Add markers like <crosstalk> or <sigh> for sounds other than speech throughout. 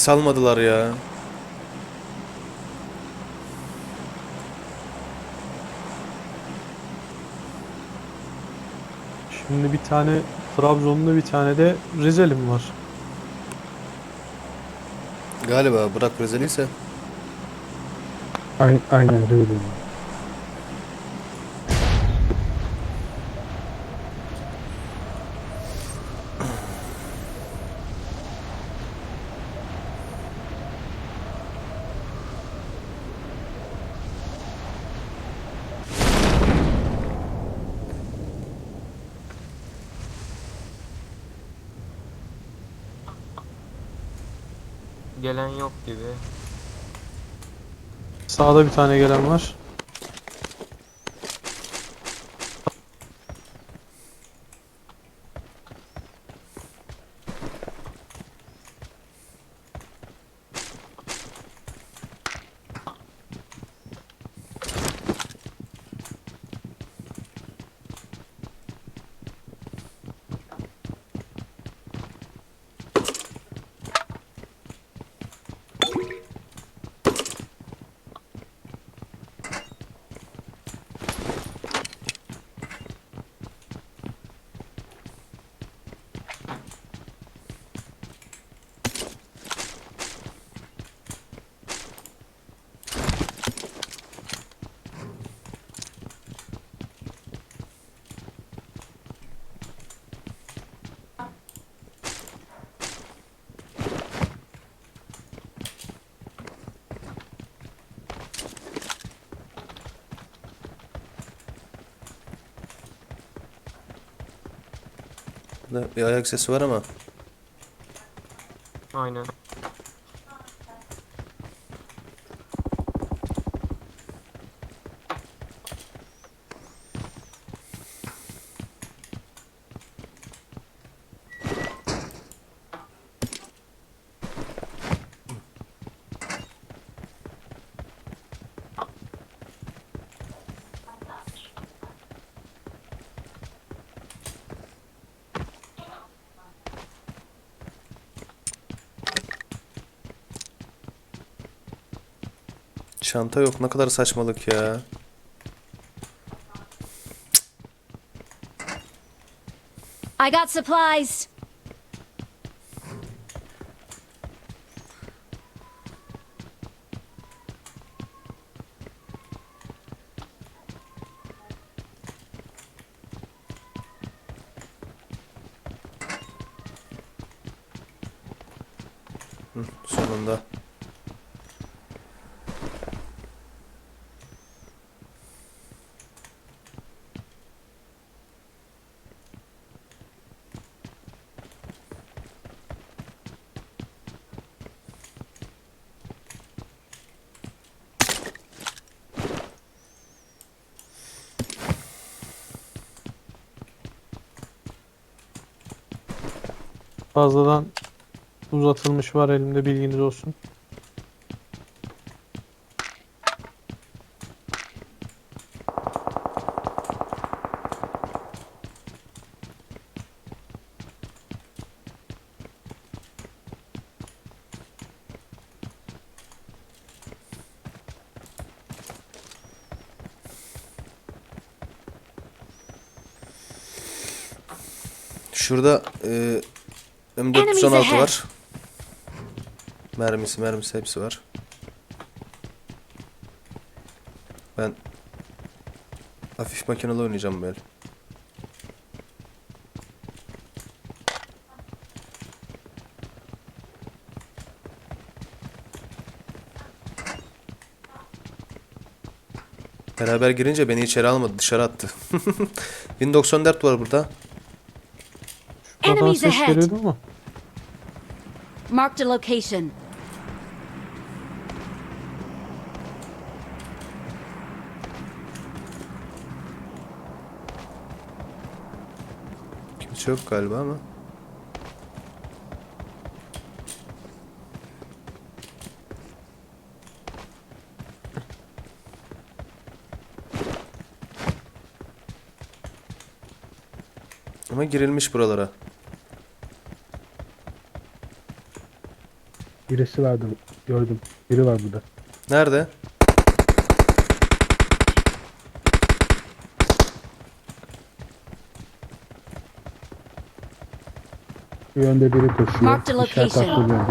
salmadılar ya. Şimdi bir tane Trabzonlu bir tane de Rizelim var. Galiba bırak Rezeli ise. Aynen, aynen öyle. Gelen yok gibi. Sağda bir tane gelen var. Bir ayak sesi var ama. Aynen. Çanta yok ne kadar saçmalık ya. I got supplies. Sonunda. Fazladan uzatılmış var elimde bilginiz olsun. Şurada e, M416 var. Mermisi mermisi hepsi var. Ben hafif makinalı oynayacağım böyle. Beraber girince beni içeri almadı dışarı attı. <laughs> 1094 var burada. Şuradan Enemies ses ahead. geliyordu ama. Marked a location. Kimse yok galiba ama. Ama girilmiş buralara. Birisi vardı. Gördüm. Biri var burada. Nerede? Şu yönde biri koşuyor. Marked a İşaret location. yönde.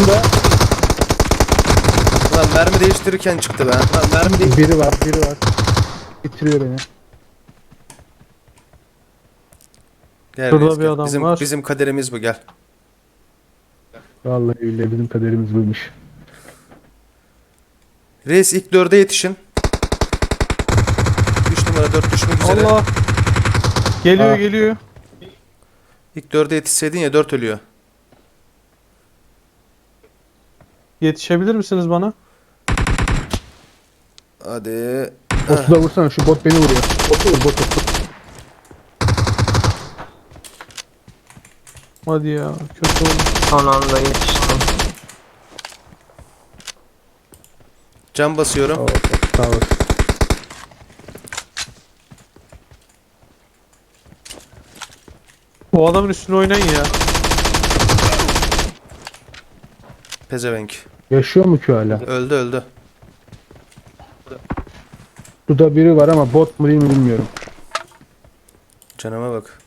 Önümde Lan mermi değiştirirken çıktı be. Lan mermi değil. biri var. Biri var. Bitiriyor beni. Gel Şurada reis, bir gel. adam bizim, var. Bizim kaderimiz bu gel. Vallahi öyle bizim kaderimiz buymuş. Reis ilk dörde yetişin. 3 numara 4 düşmek üzere. Allah. Geliyor Aa. geliyor. İlk dörde yetişseydin ya 4 ölüyor. Yetişebilir misiniz bana? Hadi. Botu da vursana şu bot beni vuruyor. Botu vur botu. Hadi ya. Kötü oldu. Son anda yetiştim. Cam basıyorum. Sağ olasın. O adamın üstüne oynayın ya. Pezevenk. Yaşıyor mu ki hala? Öldü öldü. Burada biri var ama bot mu değil mi bilmiyorum. Canıma bak.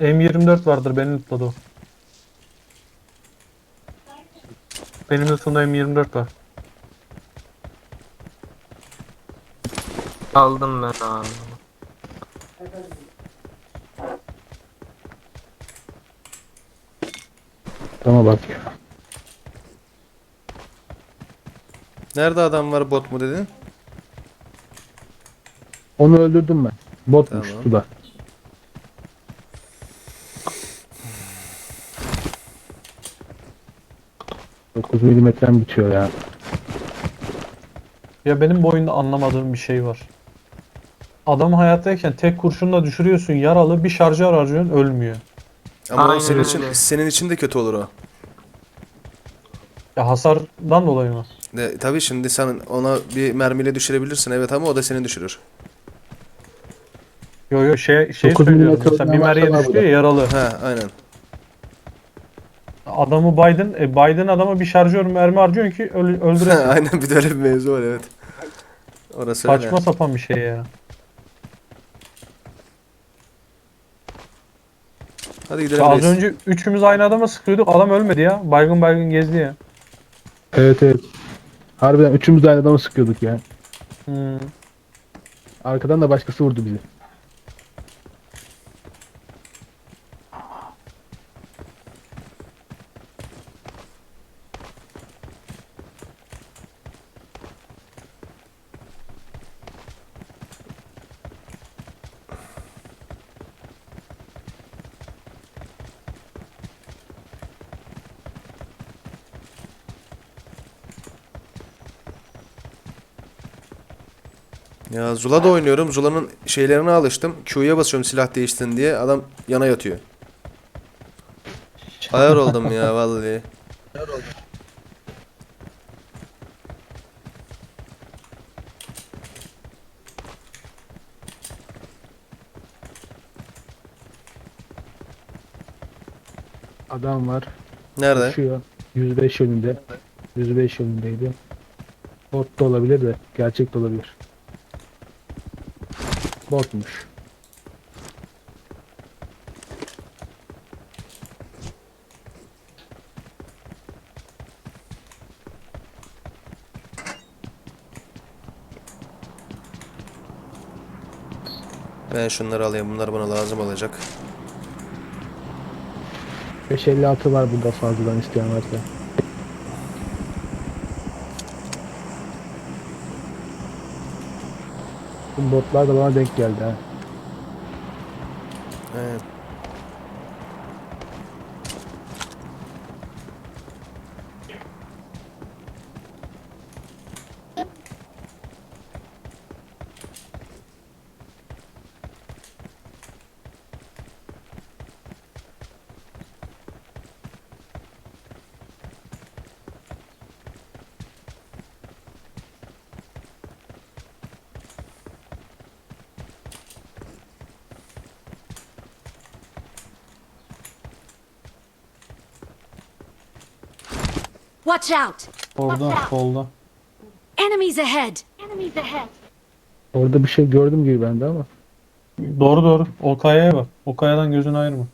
M24 vardır benim lootladı o. Benim lootumda M24 var. Aldım ben abi. Tamam bak. Nerede adam var bot mu dedin? Onu öldürdüm ben. Botmuş Tamam. bu da. Dokuz milimetrem bitiyor ya. Ya benim bu oyunda anlamadığım bir şey var. Adam hayattayken tek kurşunla düşürüyorsun yaralı bir şarjör harcıyorsun ölmüyor. Ama o Aynen senin için, öyle. senin için de kötü olur o. Ya hasardan dolayı mı? De, tabii şimdi sen ona bir mermiyle düşürebilirsin evet ama o da seni düşürür. Yo yo şey şey Dokuz söylüyorum. Mesela bir oynayan mermiye var düşüyor ya yaralı. Ha aynen. Adamı Biden, e, Biden adama bir şarjör mermi harcıyorsun ki öl, öldüresin. <laughs> aynen bir de öyle bir mevzu var evet. Orası öyle. Saçma sapan bir şey ya. Hadi gidelim Az reis. önce üçümüz aynı adama sıkıyorduk. Adam ölmedi ya. Baygın baygın gezdi ya. Evet evet. Harbiden üçümüz de aynı adamı sıkıyorduk ya. Arkadan da başkası vurdu bizi. Ya Zula'da oynuyorum. Zula'nın şeylerine alıştım. Q'ya basıyorum silah değiştin diye. Adam yana yatıyor. Ayar oldum ya vallahi. Adam var. Nerede? Koşuyor. 105 yönünde. 105 yönündeydi. Bot da olabilir de gerçek de olabilir. Botmuş. Ben şunları alayım. Bunlar bana lazım olacak. 556 var burada fazladan isteyen varsa. Botlar da bana denk geldi ha. Evet. Watch out! Orada solda. Enemies ahead! Orada bir şey gördüm gibi bende ama. Doğru doğru. O kayaya bak. O kayadan gözünü ayırma.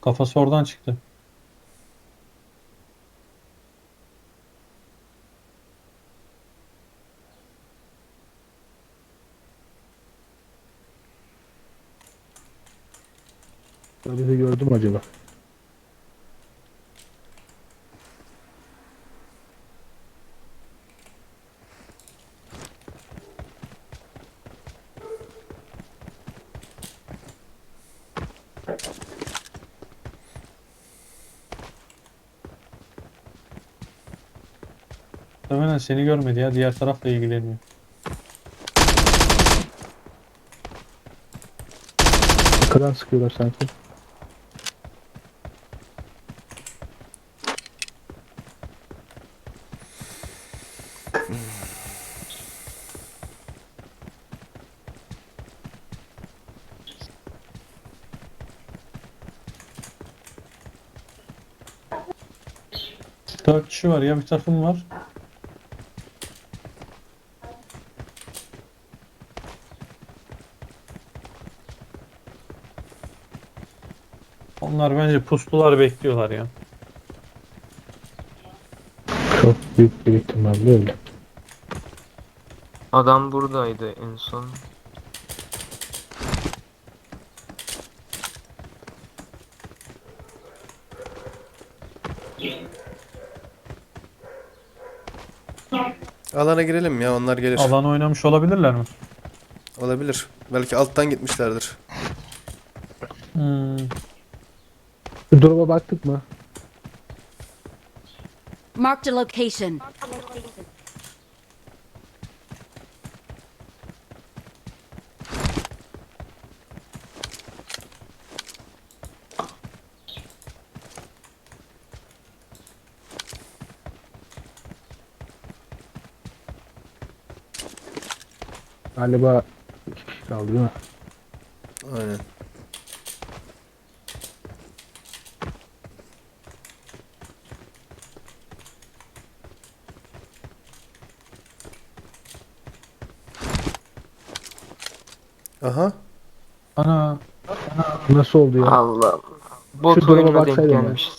Kafası oradan çıktı. Öyle de gördüm acaba. Muhtemelen seni görmedi ya. Diğer tarafla ilgileniyor. Arkadan sıkıyorlar sanki. Dört kişi var ya bir takım var. Onlar bence pustular bekliyorlar ya. Çok büyük bir ihtimalle öyle. Adam buradaydı en son. Alana girelim ya onlar gelir. Alan oynamış olabilirler mi? Olabilir. Belki alttan gitmişlerdir. Hmm. Şu duruma baktık mı? Marked a location. Galiba iki kişi kaldı değil mi? Aynen. Aha. Ana Nasıl oldu ya? Allah. Bot Şu duruma oyununa denk baksaydın ya. gelmişiz.